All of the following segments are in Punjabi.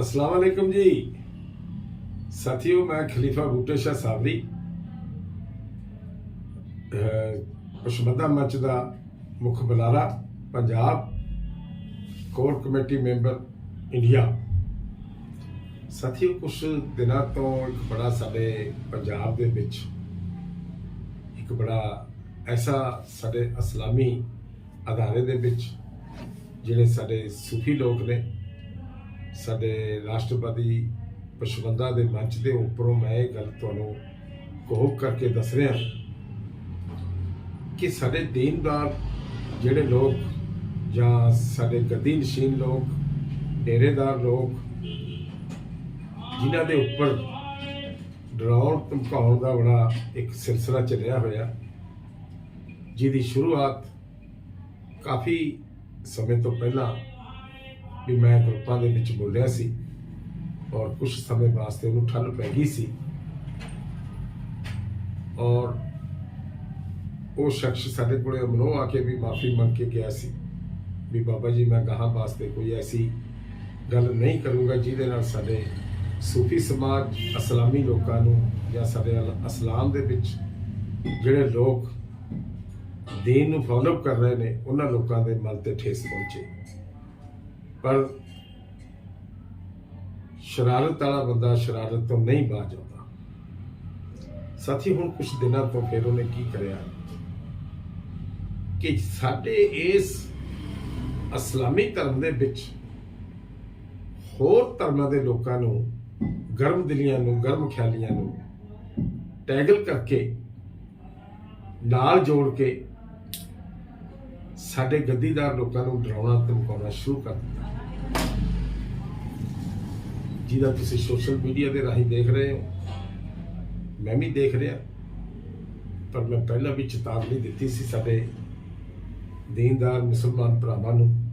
ਅਸਲਾਮ ਅਲੈਕਮ ਜੀ। ਸਾਥੀਓ, ਮੈਂ ਖਲੀਫਾ ਬੂਟੇ ਸ਼ਾ ਸਾਬਰੀ। ਪਸ਼ਮਦਾ ਮੰਚ ਦਾ ਮੁਖ ਬਲਾਰਾ, Punjab core committee member, India. ਸਾਥੀਓ, ਕੁਛ ਦਿਨਾਂ ਤੋਂ ਇੱਕ ਬੜਾ ਸਾਡੇ ਪੰਜਾਬ ਦੇ ਵਿੱਚ ਇੱਕ ਬੜਾ ਐਸਾ ਸਾਡੇ ਅਸਲਾਮੀ ਅਦਾਰੇ ਦੇ ਵਿੱਚ ਜਿਹੜੇ ਸਾਡੇ ਸੂਫੀ ਲੋਕ ਨੇ ਸਾਡੇ ਰਾਸ਼ਟਰਪਤੀ ਪਸ਼ਵੰਦਾ ਦੇ ਮੰਚ ਦੇ ਉੱਪਰੋਂ ਮੈਂ ਇਹ ਗੱਲ ਤੁਹਾਨੂੰ ਕੋਹ ਕਰਕੇ ਦੱਸ ਰਿਹਾ ਕਿ ਸਾਡੇ ਦੀਨਦਾਰ ਜਿਹੜੇ ਲੋਕ ਜਾਂ ਸਾਡੇ ਗੱਦੀ ਨਸ਼ੀਨ ਲੋਕ, ਡੇਰੇਦਾਰ ਲੋਕ, ਜਿਨ੍ਹਾਂ ਦੇ ਉੱਪਰ ਡਰਾਉਣ, ਧਮਕਾਉਣ ਦਾ ਬੜਾ ਇੱਕ ਸਿਲਸਿਲਾ ਚੱਲਿਆ ਹੋਇਆ, ਜਿਹਦੀ ਸ਼ੁਰੂਆਤ ਕਾਫੀ ਸਮੇਂ ਤੋਂ ਪਹਿਲਾਂ ਵੀ ਮੈਂ ਗਰੁੱਪਾਂ ਦੇ ਵਿੱਚ ਬੋਲਿਆ ਸੀ ਔਰ ਕੁਝ ਸਮੇਂ ਵਾਸਤੇ ਉਹਨੂੰ ਠੱਲ ਪੈ ਗਈ ਸੀ। ਔਰ ਉਹ ਸ਼ਖਸ ਸਾਡੇ ਕੋਲੇ ਅਮਨੋ ਆ ਕੇ ਵੀ ਮਾਫੀ ਮੰਗ ਕੇ ਗਿਆ ਸੀ ਵੀ ਬਾਬਾ ਜੀ, ਮੈਂ ਗਾਹਾਂ ਵਾਸਤੇ ਕੋਈ ਐਸੀ ਗੱਲ ਨਹੀਂ ਕਰੂੰਗਾ ਜਿਹਦੇ ਨਾਲ ਸਾਡੇ ਸੂਫੀ ਸਮਾਜ ਇਸਲਾਮੀ ਲੋਕਾਂ ਨੂੰ ਜਾਂ ਸਾਡੇ ਅਲ- ਇਸਲਾਮ ਦੇ ਵਿੱਚ ਜਿਹੜੇ ਲੋਕ ਦੀਨ ਨੂੰ ਫੋਲੋ ਕਰ ਰਹੇ ਨੇ, ਉਹਨਾਂ ਲੋਕਾਂ ਦੇ ਮਨ ਤੇ ਠੇਸ ਪਹੁੰਚੇ। ਪਰ ਸ਼ਰਾਰਤ ਵਾਲਾ ਬੰਦਾ ਸ਼ਰਾਰਤ ਤੋਂ ਨਹੀਂ ਬਾਜ ਆਉਂਦਾ ਸਾਥੀ, ਹੁਣ ਕੁਝ ਦਿਨਾਂ ਤੋਂ ਫਿਰ ਉਹਨੇ ਕੀ ਕਰਿਆ? ਕਿ ਸਾਡੇ ਇਸ ਇਸਲਾਮੀ ਧਰਮ ਦੇ ਵਿੱਚ ਹੋਰ ਧਰਮਾਂ ਦੇ ਲੋਕਾਂ ਨੂੰ, ਗਰਮ ਦਿਲੀਆਂ ਨੂੰ, ਗਰਮ ਖਿਆਲੀਆਂ ਨੂੰ ਟੈਗਲ ਕਰਕੇ, ਨਾਲ ਜੋੜ ਕੇ ਸਾਡੇ ਗੱਦੀਦਾਰ ਲੋਕਾਂ ਨੂੰ ਡਰਾਉਣਾ, ਧਮਕਾਉਣਾ ਸ਼ੁਰੂ ਕਰ ਦਿੱਤਾ। ਜਿਹਦਾ ਤੁਸੀਂ ਸੋਸ਼ਲ ਮੀਡੀਆ ਦੇ ਰਾਹੀਂ ਦੇਖ ਰਹੇ ਹੋ, ਮੈਂ ਵੀ ਦੇਖ ਰਿਹਾ। ਪਰ ਮੈਂ ਪਹਿਲਾਂ ਵੀ ਚੇਤਾਵਨੀ ਦਿੱਤੀ ਸੀ ਸਾਡੇ ਦੀਨਦਾਰ ਮੁਸਲਮਾਨ ਭਰਾਵਾਂ ਨੂੰ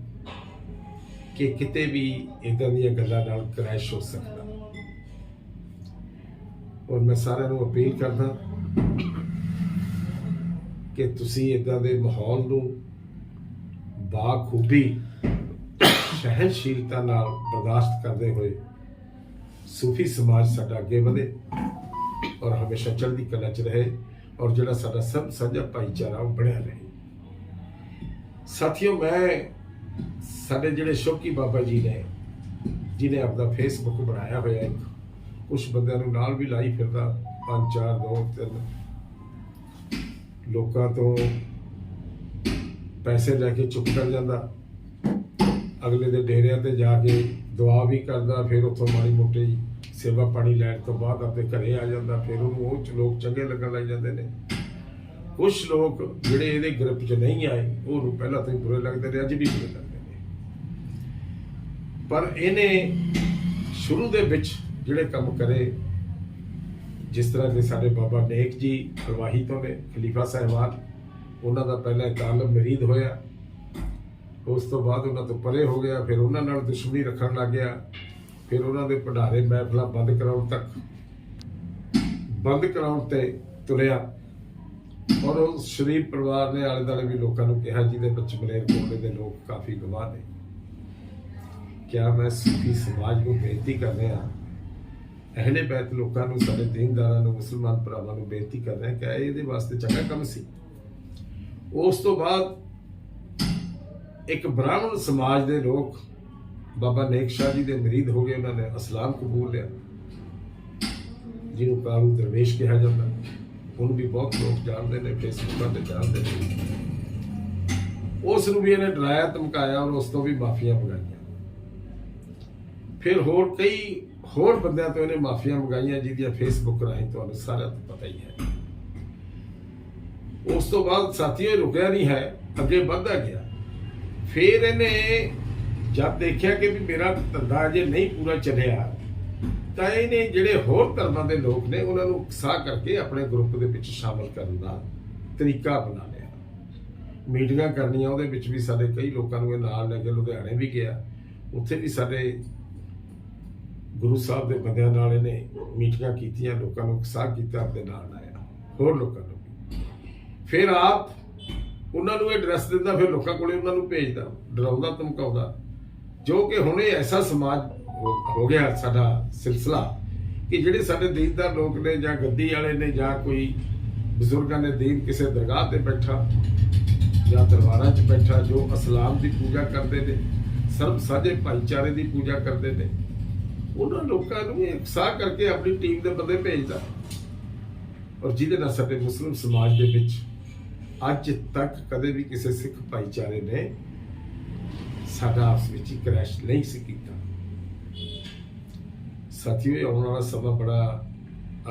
ਕਿ ਕਿਤੇ ਵੀ ਇਦਾਂ ਦੀਆਂ ਗੱਲਾਂ ਨਾਲ ਕ੍ਰੈਸ਼ ਹੋ ਸਕਦਾ। ਔਰ ਮੈਂ ਸਾਰਿਆਂ ਨੂੰ ਅਪੀਲ ਕਰਦਾ ਕਿ ਤੁਸੀਂ ਇਦਾਂ ਦੇ ਮਾਹੌਲ ਨੂੰ ਬਾਖੂਬੀ ਸਹਿਨਸ਼ੀਲਤਾ ਨਾਲ ਬਰਦਾਸ਼ਤ ਕਰਦੇ ਹੋਏ ਸੂਫੀ ਸਮਾਜ ਸਾਡਾ ਅੱਗੇ ਵਧੇ ਔਰ ਹਮੇਸ਼ਾ ਚੜ੍ਹਦੀ ਕਲਾ ਚ ਰਹੇ ਔਰ ਜਿਹੜਾ ਸਾਡਾ ਸਭ ਸਾਂਝਾ ਭਾਈਚਾਰਾ ਉਹ ਬਣਿਆ ਰਹੇ। ਸਾਥੀਓ, ਮੈਂ ਸਾਡੇ ਜਿਹੜੇ ਸ਼ੋਕੀ ਬਾਬਾ ਜੀ ਨੇ, ਜਿਨੇ ਆਪਦਾ ਫੇਸਬੁੱਕ ਬਣਾਇਆ ਹੋਇਆ ਇੱਕ ਕੁਝ ਬੰਦਿਆਂ ਨੂੰ ਨਾਲ ਵੀ ਲਾਈ ਫਿਰਦਾ, ਪੰਜ, ਚਾਰ, ਦੋ, ਤਿੰਨ ਲੋਕਾਂ ਤੋਂ ਪੈਸੇ ਲੈ ਕੇ ਚੁੱਪ ਕਰ ਜਾਂਦਾ। ਅਗਲੇ ਦੇ ਡੇਰਿਆਂ ਤੇ ਜਾ ਕੇ ਦੁਆ ਵੀ ਕਰਦਾ, ਫਿਰ ਉੱਥੋਂ ਮਾੜੀ ਮੋਟੀ ਸੇਵਾ ਪਾਣੀ ਲੈਣ ਤੋਂ ਬਾਅਦ ਆਪਣੇ ਘਰੇ ਆ ਜਾਂਦਾ, ਫਿਰ ਉਹਨੂੰ ਉਹ ਚ ਲੋਕ ਚੰਗੇ ਲੱਗਣ ਲੱਗ ਜਾਂਦੇ ਨੇ। ਕੁਝ ਲੋਕ ਜਿਹੜੇ ਇਹਦੇ ਗਰੁੱਪ 'ਚ ਨਹੀਂ ਆਏ ਉਹਨੂੰ ਪਹਿਲਾਂ ਤੋਂ ਹੀ ਬੁਰੇ ਲੱਗਦੇ ਨੇ, ਅੱਜ ਵੀ ਬੁਰੇ ਲੱਗਦੇ ਨੇ। ਪਰ ਇਹਨੇ ਸ਼ੁਰੂ ਦੇ ਵਿੱਚ ਜਿਹੜੇ ਕੰਮ ਕਰੇ, ਜਿਸ ਤਰ੍ਹਾਂ ਦੇ ਸਾਡੇ ਬਾਬਾ ਨੇਕ ਜੀ ਪ੍ਰਵਾਹੀ ਤੋਂ ਨੇ, ਖਲੀਫਾ ਸਾਹਿਬਾਨ, ਉਹਨਾਂ ਦਾ ਪਹਿਲਾਂ ਤਾਲਮ ਮਰੀਦ ਹੋਇਆ। ਉਸ ਤੋਂ ਬਾਅਦ ਉਹਨਾਂ ਤੋਂ ਪਰੇ ਹੋ ਗਿਆ, ਫਿਰ ਉਹਨਾਂ ਨਾਲ ਦੁਸ਼ਮਣੀ ਰੱਖਣ ਲੱਗ ਗਿਆ। ਫਿਰ ਉਹਨਾਂ ਦੇ ਭੰਡਾਰੇ ਮਹਿਫਲਾਂ ਬੰਦ ਕਰਾਉਣ ਤੱਕ, ਬੰਦ ਕਰਾਉਣ ਤੇ ਤੁਰਿਆ। ਔਰ ਉਹ ਸ਼ਰੀਫ ਪਰਿਵਾਰ ਨੇ ਆਲੇ ਦੁਆਲੇ ਵੀ ਲੋਕਾਂ ਨੂੰ ਕਿਹਾ, ਜਿਹਦੇ ਵਿੱਚ ਮਲੇਰਕੋਟਲੇ ਦੇ ਲੋਕ ਕਾਫੀ ਗਵਾਹ ਨੇ। ਕਿਆ ਮੈਂ ਸੂਫੀ ਸਮਾਜ ਨੂੰ ਬੇਨਤੀ ਕਰ ਰਿਹਾ ਅਹਲੇ ਬੈਤ ਲੋਕਾਂ ਨੂੰ, ਸਾਡੇ ਦੀਨਦਾਰਾਂ ਨੂੰ, ਮੁਸਲਮਾਨ ਭਰਾਵਾਂ ਨੂੰ ਬੇਨਤੀ ਕਰ ਰਿਹਾ ਕਿ ਇਹਦੇ ਵਾਸਤੇ ਚੰਗਾ ਕੰਮ ਸੀ। ਉਸ ਤੋਂ ਬਾਅਦ ਇੱਕ ਬ੍ਰਾਹਮਣ ਸਮਾਜ ਦੇ ਲੋਕ ਬਾਬਾ ਨੇਕ ਸ਼ਾਹ ਜੀ ਦੇ ਮਰੀਦ ਹੋ ਗਏ ਉਹਨਾਂ ਨੇ ਇਸਲਾਮ ਕਬੂਲ ਲਿਆ। ਜਿਹਨੂੰ ਕਾਰੂ ਦਰਵੇਸ਼ ਕਿਹਾ ਜਾਂਦਾ। ਉਹਨੂੰ ਵੀ ਬਹੁਤ ਲੋਕ ਜਾਣਦੇ ਨੇ, ਫੇਸਬੁੱਕ ਤੇ ਜਾਣਦੇ ਨੇ। ਉਸ ਨੂੰ ਵੀ ਇਹਨੇ ਡਰਾਇਆ, ਧਮਕਾਇਆ ਔਰ ਉਸ ਤੋਂ ਵੀ ਮਾਫੀਆਂ ਮੰਗਾਈਆਂ। ਫਿਰ ਹੋਰ ਕਈ ਹੋਰ ਬੰਦਿਆਂ ਤੋਂ ਇਹਨੇ ਮਾਫੀਆਂ ਮੰਗਾਈਆਂ, ਜਿਹਦੀਆਂ ਫੇਸਬੁੱਕ ਰਾਹੀਂ ਤੁਹਾਨੂੰ ਸਾਰਿਆਂ ਨੂੰ ਪਤਾ ਹੀ ਹੈ। ਉਸ ਤੋਂ ਬਾਅਦ ਸਾਥੀਓ ਰੁਕਿਆ ਨਹੀਂ ਹੈ, ਅੱਗੇ ਵੱਧਦਾ ਗਿਆ। ਫਿਰ ਇਹਨੇ ਜਦ ਦੇਖਿਆ ਕਿ ਵੀ ਮੇਰਾ ਧੰਦਾ ਅਜੇ ਨਹੀਂ ਪੂਰਾ ਚੱਲਿਆ, ਤਾਂ ਇਹਨੇ ਜਿਹੜੇ ਹੋਰ ਧਰਮਾਂ ਦੇ ਲੋਕ ਨੇ, ਉਹਨਾਂ ਨੂੰ ਉਕਸਾਹ ਕਰਕੇ ਆਪਣੇ ਗਰੁੱਪ ਦੇ ਵਿੱਚ ਸ਼ਾਮਲ ਕਰਨ ਦਾ ਤਰੀਕਾ ਬਣਾ ਲਿਆ। ਮੀਟਿੰਗਾਂ ਕਰਨੀਆਂ, ਉਹਦੇ ਵਿੱਚ ਵੀ ਸਾਡੇ ਕਈ ਲੋਕਾਂ ਨੂੰ ਇਹ ਨਾਲ ਲੈ ਕੇ ਲੁਧਿਆਣੇ ਵੀ ਗਿਆ। ਉੱਥੇ ਵੀ ਸਾਡੇ ਗੁਰੂ ਸਾਹਿਬ ਦੇ ਬੰਦਿਆਂ ਨਾਲ ਇਹਨੇ ਮੀਟਿੰਗਾਂ ਕੀਤੀਆਂ, ਲੋਕਾਂ ਨੂੰ ਉਕਸਾਹ ਕੀਤਾ, ਆਪਣੇ ਨਾਲ ਆਇਆ, ਹੋਰ ਲੋਕਾਂ ਨੂੰ ਫਿਰ ਆਪ ਉਹਨਾਂ ਨੂੰ ਇਹ ਐਡਰੈਸ ਦਿੰਦਾ, ਫਿਰ ਲੋਕਾਂ ਕੋਲੇ ਉਹਨਾਂ ਨੂੰ ਭੇਜਦਾ, ਡਰਾਉਂਦਾ, ਧਮਕਾਉਂਦਾ। ਜੋ ਕਿ ਹੁਣ ਇਹ ਐਸਾ ਸਮਾਜ ਹੋ ਗਿਆ ਸਾਡਾ ਸਿਲਸਿਲਾ ਕਿ ਜਿਹੜੇ ਸਾਡੇ ਦੀਨਦਾਰ ਲੋਕ ਨੇ ਜਾਂ ਗੱਦੀ ਵਾਲੇ ਨੇ ਜਾਂ ਕੋਈ ਬਜ਼ੁਰਗਾਂ ਨੇ ਦੀਨ ਕਿਸੇ ਦਰਗਾਹ ਤੇ ਬੈਠਾ ਜਾਂ ਦਰਬਾਰਾਂ 'ਚ ਬੈਠਾ, ਜੋ ਅਸਲਾਮ ਦੀ ਪੂਜਾ ਕਰਦੇ ਨੇ, ਸਰਬ ਸਾਂਝੇ ਭਾਈਚਾਰੇ ਦੀ ਪੂਜਾ ਕਰਦੇ ਨੇ, ਉਹਨਾਂ ਲੋਕਾਂ ਨੂੰ ਇਹ ਉਕਸਾਹ ਕਰਕੇ ਆਪਣੀ ਟੀਮ ਦੇ ਬੰਦੇ ਭੇਜਦਾ। ਔਰ ਜਿਹਦੇ ਨਾਲ ਸਾਡੇ ਮੁਸਲਿਮ ਸਮਾਜ ਦੇ ਵਿੱਚ ਅੱਜ ਤੱਕ ਕਦੇ ਵੀ ਕਿਸੇ ਸਿੱਖ ਭਾਈਚਾਰੇ ਨੇ ਸਾਡਾ ਆਪਸ ਵਿੱਚ ਹੀ ਕ੍ਰੈਸ਼ ਨਹੀਂ ਸੀ ਕੀਤਾ। ਸਾਥੀਓ ਆਉਣ ਵਾਲਾ ਸਮਾਂ ਬੜਾ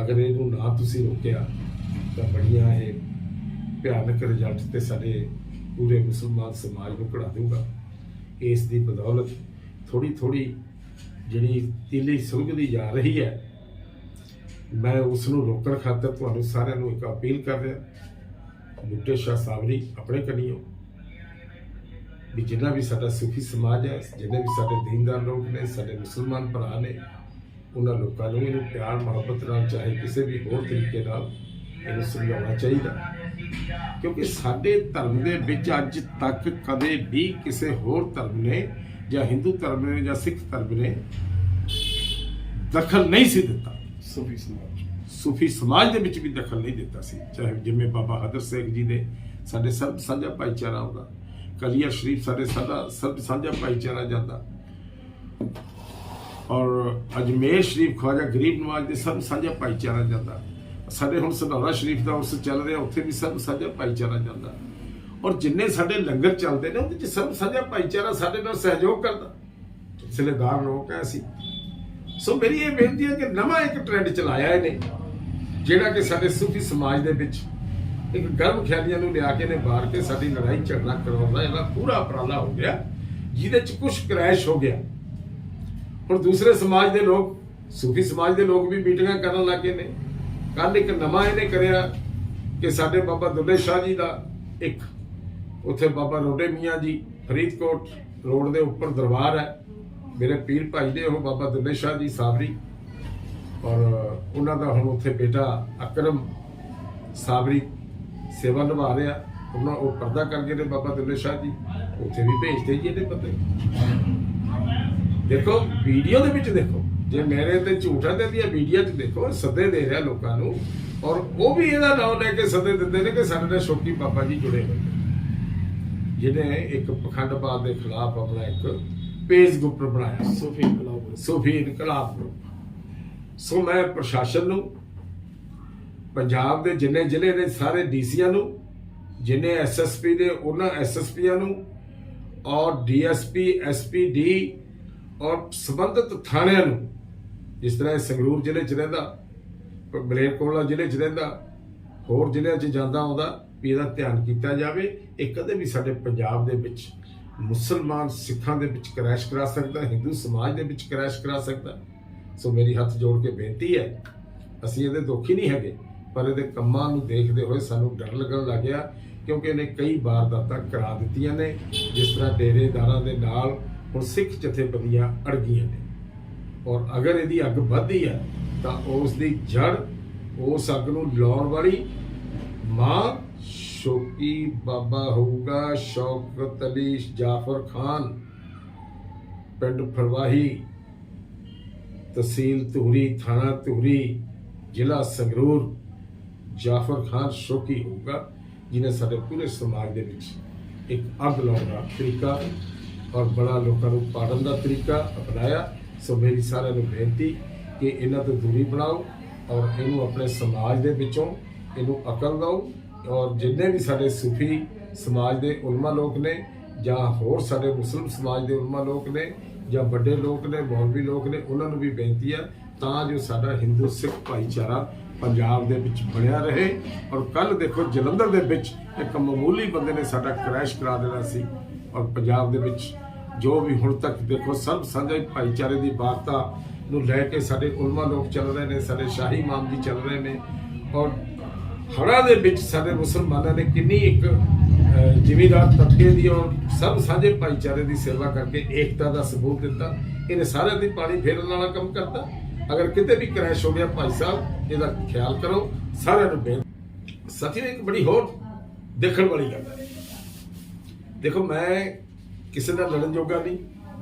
ਅਗਰ ਇਹਨੂੰ ਨਾ ਤੁਸੀਂ ਰੋਕਿਆ, ਤਾਂ ਬੜੀਆਂ ਇਹ ਭਿਆਨਕ ਰਿਜ਼ਲਟ ਤੇ ਸਾਡੇ ਪੂਰੇ ਮੁਸਲਮਾਨ ਸਮਾਜ ਨੂੰ ਕਢਾ ਦੂੰਗਾ ਇਸ ਦੀ ਬਦੌਲਤ ਥੋੜੀ ਥੋੜੀ ਜਿਹੜੀ ਤੀਲੀ ਸੁਲਗਦੀ ਜਾ ਰਹੀ ਹੈ, ਮੈਂ ਉਸ ਨੂੰ ਰੋਕਣ ਖਾਤਰ ਤੁਹਾਨੂੰ ਸਾਰਿਆਂ ਨੂੰ ਇੱਕ ਅਪੀਲ ਕਰ ਰਿਹਾ। ਬੁੱਟੇ ਸ਼ਾਹ ਸਾਵਰੀ ਆਪਣੇ ਕਨੀਓ। ਵੀ ਜਿੰਨਾ ਵੀ ਸਾਡਾ ਸੁਖੀ ਸਮਾਜ ਹੈ, ਜਿੰਨੇ ਵੀ ਸਾਡੇ ਦੀਨਦਾਰ ਲੋਕ ਨੇ, ਸਾਡੇ ਮੁਸਲਮਾਨ ਭਰਾ ਨੇ, ਉਹਨਾਂ ਲੋਕਾਂ ਨੂੰ ਇਹਨੂੰ ਪਿਆਰ, ਮੁਹੱਬਤ ਨਾਲ ਚਾਹੇ ਕਿਸੇ ਵੀ ਹੋਰ ਤਰੀਕੇ ਨਾਲ ਇਹਨੂੰ ਸਮਝਾਉਣਾ ਚਾਹੀਦਾ। ਕਿਉਂਕਿ ਸਾਡੇ ਧਰਮ ਦੇ ਵਿੱਚ ਅੱਜ ਤੱਕ ਕਦੇ ਵੀ ਕਿਸੇ ਹੋਰ ਧਰਮ ਨੇ ਜਾਂ ਹਿੰਦੂ ਧਰਮ ਨੇ ਜਾਂ ਸਿੱਖ ਧਰਮ ਨੇ ਦਖਲ ਨਹੀਂ ਸੀ ਦਿੱਤਾ। ਸੂਫੀ ਸਮਾਜ। ਸੂਫੀ ਸਮਾਜ ਦੇ ਵਿੱਚ ਵੀ ਦਖਲ ਨਹੀਂ ਦਿੱਤਾ ਸੀ। ਚਾਹੇ ਜਿਵੇਂ ਬਾਬਾ ਹਦਰ ਸਿੰਘ ਜੀ ਦੇ ਸਾਡੇ ਸਭ ਸਾਂਝਾ ਭਾਈਚਾਰਾ ਹੁੰਦਾ, ਕਲੀਆ ਸ਼ਰੀਫ ਸਾਡੇ ਸਾਡਾ ਸਭ ਸਾਂਝਾ ਭਾਈਚਾਰਾ ਜਾਂਦਾ। ਔਰ ਅਜਮੇਰ ਸ਼ਰੀਫ ਖਵਾਜਾ ਗਰੀਬ ਨਵਾਜ ਦੇ ਸਭ ਸਾਂਝਾ ਭਾਈਚਾਰਾ ਜਾਂਦਾ। ਸਾਡੇ ਹੁਣ ਸਨੌਰਾ ਸ਼ਰੀਫ ਦਾ ਉਸ ਚੱਲ ਰਿਹਾ, ਉੱਥੇ ਵੀ ਸਭ ਸਾਂਝਾ ਭਾਈਚਾਰਾ ਜਾਂਦਾ। ਔਰ ਜਿੰਨੇ ਸਾਡੇ ਲੰਗਰ ਚੱਲਦੇ ਨੇ, ਉਹਦੇ ਚ ਸਭ ਸਾਂਝਾ ਭਾਈਚਾਰਾ ਸਾਡੇ ਨਾਲ ਸਹਿਯੋਗ ਕਰਦਾ। ਸਿਲੇਦਾਰ ਲੋਕ ਐ ਅਸੀਂ। ਸੋ ਮੇਰੀ ਇਹ ਬੇਨਤੀ ਹੈ ਕਿ ਨਵਾਂ ਇੱਕ ਟ੍ਰੈਂਡ ਚਲਾਇਆ ਇਹਨੇ, ਜਿਹੜਾ ਕਿ ਸਾਡੇ ਸੂਫੀ ਸਮਾਜ ਦੇ ਵਿੱਚ ਇੱਕ ਗਰਮ ਖਿਆਲੀਆਂ ਨੂੰ ਲਿਆ ਕੇ ਨੇ ਬਾਹਰ ਕੇ ਸਾਡੀ ਲੜਾਈ, ਝਗੜਾ, ਕਰਾਉਣ ਇਹਦਾ ਪੂਰਾ ਉਪਰਾਲਾ ਹੋ ਗਿਆ, ਜਿਹਦੇ ਚ ਕੁਝ ਕ੍ਰੈਸ਼ ਹੋ ਗਿਆ। ਹੁਣ ਦੂਸਰੇ ਸਮਾਜ ਦੇ ਲੋਕ, ਸੂਫੀ ਸਮਾਜ ਦੇ ਲੋਕ ਵੀ ਮੀਟਿੰਗਾਂ ਕਰਨ ਲੱਗੇ ਨੇ। ਕੱਲ ਇੱਕ ਨਵਾਂ ਇਹਨੇ ਕਰਿਆ ਕਿ ਸਾਡੇ ਬਾਬਾ ਦੁੱਲੇ ਸ਼ਾਹ ਜੀ ਦਾ ਇੱਕ, ਉੱਥੇ ਬਾਬਾ ਰੋਡੇ ਮੀਆਂ ਜੀ, ਫਰੀਦਕੋਟ ਰੋਡ ਦੇ ਉੱਪਰ ਦਰਬਾਰ ਹੈ। ਮੇਰੇ ਪੀਰ ਭਾਈ ਨੇ, ਉਹ ਬਾਬਾ ਦੁੱਲੇ ਸ਼ਾਹ ਜੀ ਸਾਬਰੀ ਔਰ ਉਹਨਾਂ ਦਾ ਹੁਣ ਉੱਥੇ ਬੇਟਾ ਅਕਰਮ ਸਾਬਰੀ ਸੇਵਾ ਨਿਭਾ ਰਿਹਾ। ਉਹਨਾਂ ਉਹ ਪਰਦਾ ਕਰ ਨੇ ਬਾਬਾ ਦੁੱਲੇ ਸ਼ਾਹ ਜੀ। ਉੱਥੇ ਵੀ ਭੇਜਦੇ ਜੀ ਇਹਦੇ ਬੰਦੇ। ਦੇਖੋ, ਵੀਡੀਓ ਦੇ ਵਿੱਚ ਦੇਖੋ। ਜੇ ਮੇਰੇ ਤੇ ਝੂਠਾ ਤੇ ਦੀਆਂ ਵੀਡੀਓ 'ਚ ਦੇਖੋ ਸੱਦੇ ਦੇ ਰਿਹਾ ਲੋਕਾਂ ਨੂੰ। ਔਰ ਉਹ ਵੀ ਇਹਦਾ ਨਾਮ ਲੈ ਕੇ ਸੱਦੇ ਦਿੰਦੇ ਨੇ ਕਿ ਸਾਡੇ ਨਾਲ ਸ਼ੋਕੀ ਬਾਬਾ ਜੀ ਜੁੜੇ ਹੋਏ ਜਿਹਨੇ ਇੱਕ ਪਖੰਡਵਾਦ ਦੇ ਖਿਲਾਫ ਆਪਣਾ ਇੱਕ ਪੇਜ ਗਰੁੱਪ ਬਣਾਇਆ। ਸੂਫੀ ਇਨਕਲਾਬ ਸੂਫੀ ਇਨਕਲਾਬ ਗਰੁੱਪ ਸੋ ਮੈਂ ਪ੍ਰਸ਼ਾਸਨ ਨੂੰ ਪੰਜਾਬ ਦੇ ਜਿੰਨੇ ਜ਼ਿਲ੍ਹੇ ਦੇ ਸਾਰੇ ਡੀਸੀਆਂ ਨੂੰ ਜਿੰਨੇ ਐਸਐਸਪੀ ਦੇ ਉਹਨਾਂ ਐਸਐਸਪੀਆਂ ਨੂੰ ਔਰ ਡੀਐਸਪੀ ਐਸਪੀਡੀ ਔਰ ਸੰਬੰਧਿਤ ਥਾਣਿਆਂ ਨੂੰ ਜਿਸ ਤਰ੍ਹਾਂ ਇਹ ਸੰਗਰੂਰ ਜ਼ਿਲ੍ਹੇ 'ਚ ਰਹਿੰਦਾ ਮਲੇਰਕੋਟਲਾ ਜ਼ਿਲ੍ਹੇ 'ਚ ਰਹਿੰਦਾ ਹੋਰ ਜ਼ਿਲ੍ਹਿਆਂ 'ਚ ਜਾਂਦਾ ਆਉਂਦਾ ਵੀ ਇਹਦਾ ਧਿਆਨ ਕੀਤਾ ਜਾਵੇ ਇਹ ਕਦੇ ਵੀ ਸਾਡੇ ਪੰਜਾਬ ਦੇ ਵਿੱਚ ਮੁਸਲਮਾਨ ਸਿੱਖਾਂ ਦੇ ਵਿੱਚ ਕ੍ਰੈਸ਼ ਕਰਾ ਸਕਦਾ, ਹਿੰਦੂ ਸਮਾਜ ਦੇ ਵਿੱਚ ਕ੍ਰੈਸ਼ ਕਰਾ ਸਕਦਾ। ਸੋ ਮੇਰੀ ਹੱਥ ਜੋੜ ਕੇ ਬੇਨਤੀ ਹੈ, ਅਸੀਂ ਇਹਦੇ ਦੋਖੀ ਨਹੀਂ ਹੈਗੇ, ਪਰ ਇਹਦੇ ਕੰਮਾਂ ਨੂੰ ਦੇਖਦੇ ਹੋਏ ਸਾਨੂੰ ਡਰ ਲੱਗਣ ਲੱਗ ਗਿਆ, ਕਿਉਂਕਿ ਇਹਨੇ ਕਈ ਵਾਰਦਾਤਾਂ ਕਰਾ ਦਿੱਤੀਆਂ ਨੇ, ਜਿਸ ਤਰ੍ਹਾਂ ਡੇਰੇਦਾਰਾਂ ਦੇ ਨਾਲ ਹੁਣ ਸਿੱਖ ਜਥੇਬੰਦੀਆਂ ਅੜ ਗਈਆਂ ਨੇ। ਔਰ ਅਗਰ ਇਹਦੀ ਅੱਗ ਵੱਧਦੀ ਹੈ, ਤਾਂ ਉਸ ਦੀ ਜੜ ਉਸ ਅੱਗ ਨੂੰ ਲਾਉਣ ਵਾਲੀ ਮਾਂ ਸ਼ੋਕੀ ਬਾਬਾ ਹੋਊਗਾ ਸ਼ੌਕਤ ਅਲੀ ਜਾਫਰ ਖਾਨ। ਪਿੰਡ ਫਰਵਾਹੀ, ਤਹਿਸੀਲ ਧੂਰੀ, ਥਾਣਾ ਧੂਰੀ, ਜ਼ਿਲ੍ਹਾ ਸੰਗਰੂਰ। ਜਾਫਰ ਖਾਨ ਸ਼ੋਕੀ ਹੋਊਗਾ ਜਿਨੇ ਸਾਡੇ ਪੂਰੇ ਸਮਾਜ ਦੇ ਵਿੱਚ ਇੱਕ ਅੱਗ ਲਾਉਣ ਦਾ ਤਰੀਕਾ ਔਰ ਬੜਾ ਲੋਕਾਂ ਨੂੰ ਪਾੜਨ ਦਾ ਤਰੀਕਾ ਅਪਣਾਇਆ। ਸੋ ਮੇਰੀ ਸਾਰਿਆਂ ਨੂੰ ਬੇਨਤੀ ਕਿ ਇਹਨਾਂ ਤੋਂ ਦੂਰੀ ਬਣਾਓ ਔਰ ਇਹਨੂੰ ਆਪਣੇ ਸਮਾਜ ਦੇ ਵਿੱਚੋਂ ਇਹਨੂੰ ਅਕਲ ਦਿਓ ਔਰ ਜਿੰਨੇ ਵੀ ਸਾਡੇ ਸੂਫੀ ਸਮਾਜ ਦੇ ਉਲਮਾ ਲੋਕ ਨੇ ਜਾਂ ਹੋਰ ਸਾਡੇ ਮੁਸਲਮ ਸਮਾਜ ਦੇ ਉਲਮਾ ਲੋਕ ਨੇ ਜਾਂ ਵੱਡੇ ਲੋਕ ਨੇ, ਮੌਲਵੀ ਲੋਕ ਨੇ, ਉਹਨਾਂ ਨੂੰ ਵੀ ਬੇਨਤੀ ਆ ਤਾਂ ਜੋ ਸਾਡਾ ਹਿੰਦੂ ਸਿੱਖ ਭਾਈਚਾਰਾ ਪੰਜਾਬ ਦੇ ਵਿੱਚ ਬਣਿਆ ਰਹੇ। ਔਰ ਕੱਲ ਦੇਖੋ ਜਲੰਧਰ ਦੇ ਵਿੱਚ ਇੱਕ ਮਾਮੂਲੀ ਬੰਦੇ ਨੇ ਸਾਡਾ ਕ੍ਰੈਸ਼ ਕਰਾ ਦੇਣਾ ਸੀ। ਔਰ ਪੰਜਾਬ ਦੇ ਵਿੱਚ ਜੋ ਵੀ ਹੁਣ ਤੱਕ ਦੇਖੋ ਸਰਬ ਸਾਂਝੇ ਭਾਈਚਾਰੇ ਦੀ ਵਾਰਤਾ ਨੂੰ ਲੈ ਕੇ ਸਾਡੇ ਉਲਮਾ ਲੋਕ ਚੱਲ ਰਹੇ ਨੇ, ਸਾਡੇ ਸ਼ਾਹੀ ਇਮਾਮ ਜੀ ਚੱਲ ਰਹੇ ਨੇ। ਔਰ ਹੜ੍ਹਾਂ ਦੇ ਵਿੱਚ ਸਾਡੇ ਮੁਸਲਮਾਨਾਂ ਨੇ ਕਿੰਨੀ ਇੱਕ ਅਹ, ਤਬਕੇ ਦੀ ਔਰ ਸਭ ਸਾਂਝੇ ਭਾਈਚਾਰੇ ਦੀ ਸੇਵਾ ਕਰਕੇ ਏਕਤਾ ਦਾ ਸਬੂਤ ਦਿੱਤਾ। ਇਹਨੇ ਸਾਰਿਆਂ ਦੀ ਪਾਣੀ ਫੇਰਨ ਵਾਲਾ ਕੰਮ ਕਰਤਾ। ਅਗਰ ਕਿਤੇ ਵੀ ਕ੍ਰੈਸ਼ ਹੋ ਗਿਆ ਭਾਈ ਸਾਹਿਬ ਇਹਦਾ ਖਿਆਲ ਕਰੋ। ਸਾਰਿਆਂ ਨੂੰ ਬੇਨਤੀ ਸਾਥੀਓ ਇੱਕ ਬੜੀ ਹੋਰ ਦੇਖਣ ਵਾਲੀ ਗੱਲ ਹੈ। ਦੇਖੋ ਮੈਂ ਕਿਸੇ ਨਾਲ ਲੜਨ ਜੋਗਾ ਨਹੀਂ।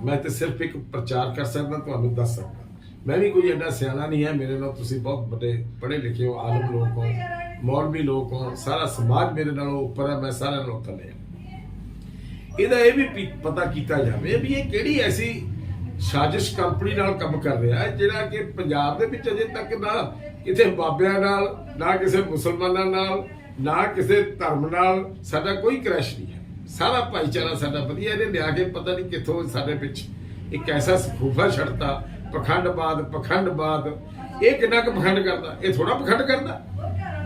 ਮੈਂ ਤੇ ਸਿਰਫ ਇੱਕ ਪ੍ਰਚਾਰ ਕਰ ਸਕਦਾ ਤੁਹਾਨੂੰ ਦੱਸ ਸਕਦਾ। ਮੈਂ ਵੀ ਕੋਈ ਐਡਾ ਸਿਆਣਾ ਨਹੀਂ ਹੈ। ਮੇਰੇ ਨਾਲ ਤੁਸੀਂ ਬਹੁਤ ਵੱਡੇ ਪੜ੍ਹੇ ਲਿਖੇ ਹੋ ਆਲਮ ਲੋਕ ਹੋ। ਮੌਲਵੀ ਲੋਕ ਹੋ ਸਾਰਾ ਸਮਾਜ ਮੇਰੇ ਨਾਲੋਂ ਉੱਪਰ ਹੈ, ਮੈਂ ਸਾਰਿਆਂ ਨਾਲੋਂ ਥੱਲੇ ਹਾਂ ਇਹਦਾ ਇਹ ਵੀ ਪਤਾ ਕੀਤਾ ਜਾਵੇ ਵੀ ਇਹ ਕਿਹੜੀ ਐਸੀ ਸਾਜ਼ਿਸ਼ ਕੰਪਨੀ ਨਾਲ ਕੰਮ ਕਰ ਰਿਹਾ ਹੈ, ਜਿਹੜਾ ਕਿ ਪੰਜਾਬ ਦੇ ਵਿੱਚ ਅਜੇ ਤੱਕ ਨਾ ਕਿਸੇ ਬਾਬਿਆਂ ਨਾਲ, ਨਾ ਕਿਸੇ ਮੁਸਲਮਾਨਾਂ ਨਾਲ, ਨਾ ਕਿਸੇ ਧਰਮ ਨਾਲ ਸਾਡਾ ਕੋਈ ਕ੍ਰੈਸ਼ ਨਹੀਂ ਹੈ। ਸਾਰਾ ਭਾਈਚਾਰਾ ਸਾਡਾ ਵਧੀਆ ਇਹਨੇ ਲਿਆ ਕੇ ਪਤਾ ਨਹੀਂ ਕਿੱਥੋਂ ਸਾਡੇ ਵਿੱਚ ਇੱਕ ਐਸਾ ਸਖੂਫਾ ਛੱਡਤਾ ਪਖੰਡਬਾਦ ਪਖੰਡਬਾਦ ਇਹ ਕਿੰਨਾ ਕੁ ਪਖੰਡ ਕਰਦਾ? ਇਹ ਥੋੜਾ ਪਖੰਡ ਕਰਦਾ?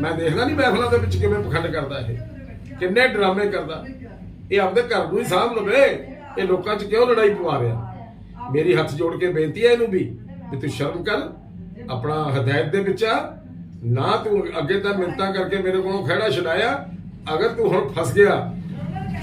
ਮੈਂ ਦੇਖਦਾ ਨਹੀਂ ਮਹਿਫਲਾਂ ਦੇ ਵਿੱਚ ਕਿਵੇਂ ਪਖੰਡ ਕਰਦਾ ਇਹ। ਕਿੰਨੇ ਡਰਾਮੇ ਕਰਦਾ। ਇਹ ਆਪਦੇ ਘਰ ਨੂੰ ਹੀ ਸਾਂਭ ਲਵੇ। ਇਹ ਲੋਕਾਂ 'ਚ ਕਿਉਂ ਲੜਾਈ ਪਵਾ ਰਿਹਾ? ਮੇਰੀ ਹੱਥ ਜੋੜ ਕੇ ਬੇਨਤੀ ਹੈ ਇਹਨੂੰ ਵੀ ਵੀ ਤੂੰ ਸ਼ਰਮ ਕਰ। ਆਪਣਾ ਹਦਾਇਤ ਦੇ ਵਿੱਚ ਆ। ਨਾ ਤੂੰ ਅੱਗੇ ਤਾਂ ਮਿੰਤਾ ਕਰਕੇ ਮੇਰੇ ਕੋਲੋਂ ਖਹਿੜਾ ਛਡਾਇਆ। ਅਗਰ ਤੂੰ ਹੁਣ ਫਸ ਗਿਆ,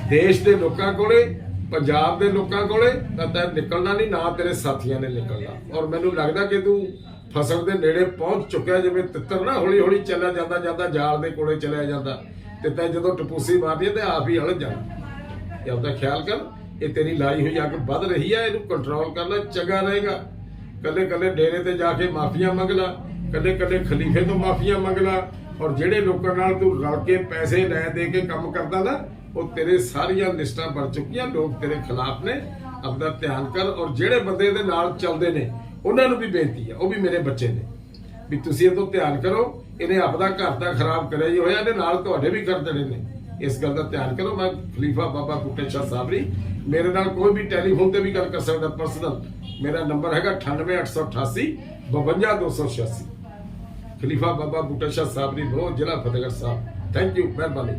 ਦੇਸ਼ ਦੇ ਲੋਕਾਂ ਕੋਲੇ, ਪੰਜਾਬ ਦੇ ਲੋਕਾਂ ਕੋਲੇ, ਤਾਂ ਤੈਂ ਨਿਕਲਣਾ ਨਹੀਂ, ਨਾ ਤੇਰੇ ਸਾਥੀਆਂ ਨੇ ਨਿਕਲਣਾ। ਔਰ ਮੈਨੂੰ ਲੱਗਦਾ ਕਿ ਤੂੰ ਫਸਲ ਦੇ ਨੇੜੇ ਪਹੁੰਚ ਚੁੱਕਿਆ ਜਿਵੇਂ ਤਿੱਤਰ ਨਾ ਹੌਲੀ ਹੌਲੀ ਚੱਲਿਆ ਜਾਂਦਾ ਜਾਂਦਾ ਜਾਲ ਦੇ ਕੋਲੇ ਚਲਿਆ ਜਾਂਦਾ ਤੇ ਜਦੋਂ ਟਪੂਸੀ ਮਾਰਦੀ ਤੇ ਆਪ ਹੀ ਹਲ ਜਾਣਾ ਇਹ ਆਪਦਾ ਖਿਆਲ ਕਰ, ਇਹ ਤੇਰੀ ਲਾਈ ਹੋਈ ਅੱਗ ਵੱਧ ਰਹੀ ਹੈ, ਇਹਨੂੰ ਕੰਟਰੋਲ ਕਰਨਾ ਚੰਗਾ ਰਹੇਗਾ। ਕੱਲੇ ਕੱਲੇ ਡੇਰੇ ਤੇ ਜਾ ਕੇ ਮਾਫੀਆਂ ਮੰਗ ਲਾ ਕੱਲੇ ਕੱਲੇ ਖਲੀਫੇ ਤੋਂ ਮਾਫੀਆਂ ਮੰਗ ਲਾ, ਔਰ ਜਿਹੜੇ ਲੋਕਾਂ ਨਾਲ ਤੂੰ ਰਲ ਕੇ ਪੈਸੇ ਲੈ ਦੇ ਕੇ ਕੰਮ ਕਰਦਾ ਨਾ, ਉਹ ਤੇਰੇ ਸਾਰੀਆਂ ਲਿਸਟਾਂ ਬਣ ਚੁੱਕੀਆਂ, ਲੋਕ ਤੇਰੇ ਖਿਲਾਫ ਨੇ, ਆਪਦਾ ਧਿਆਨ ਕਰ, ਔਰ ਜਿਹੜੇ ਬੰਦੇ ਦੇ ਨਾਲ ਚੱਲਦੇ ਨੇ ਉਹਨਾਂ ਨੂੰ ਵੀ ਬੇਨਤੀ ਹੈ ਉਹ ਵੀ ਮੇਰੇ ਬੱਚੇ ਨੇ। ਵੀ ਤੁਸੀਂ ਇਹ ਤੋਂ ਧਿਆਨ ਕਰੋ, ਇਹਨੇ ਆਪਦਾ ਘਰ ਤਾਂ ਖਰਾਬ ਕਰਿਆ ਹੀ ਹੋਇਆ, ਇਹਦੇ ਨਾਲ ਤੁਹਾਡੇ ਵੀ ਕਰ ਦੇਣੇ ਨੇ। ਇਸ ਗੱਲ ਦਾ ਧਿਆਨ ਕਰੋ, ਮੈਂ ਖਲੀਫਾ ਬਾਬਾ ਬੁੱਟੇ ਸ਼ਾਹ ਸਾਬਰੀ ਮੇਰੇ ਨਾਲ ਕੋਈ ਵੀ ਟੈਲੀਫੋਨ ਤੇ ਵੀ ਗੱਲ ਕਰ ਸਕਦਾ ਪਰਸਨਲ ਮੇਰਾ ਨੰਬਰ ਹੈਗਾ 98888 52286 ਖਲੀਫਾ ਬਾਬਾ ਬੁੱਟੇ ਸ਼ਾਹ ਸਾਬਰੀ ਬਰੋ ਜ਼ਿਲ੍ਹਾ ਫਤਿਹਗੜ੍ਹ ਸਾਹਿਬ। ਥੈਂਕ ਯੂ ਮਿਹਰਬਾਨੀ।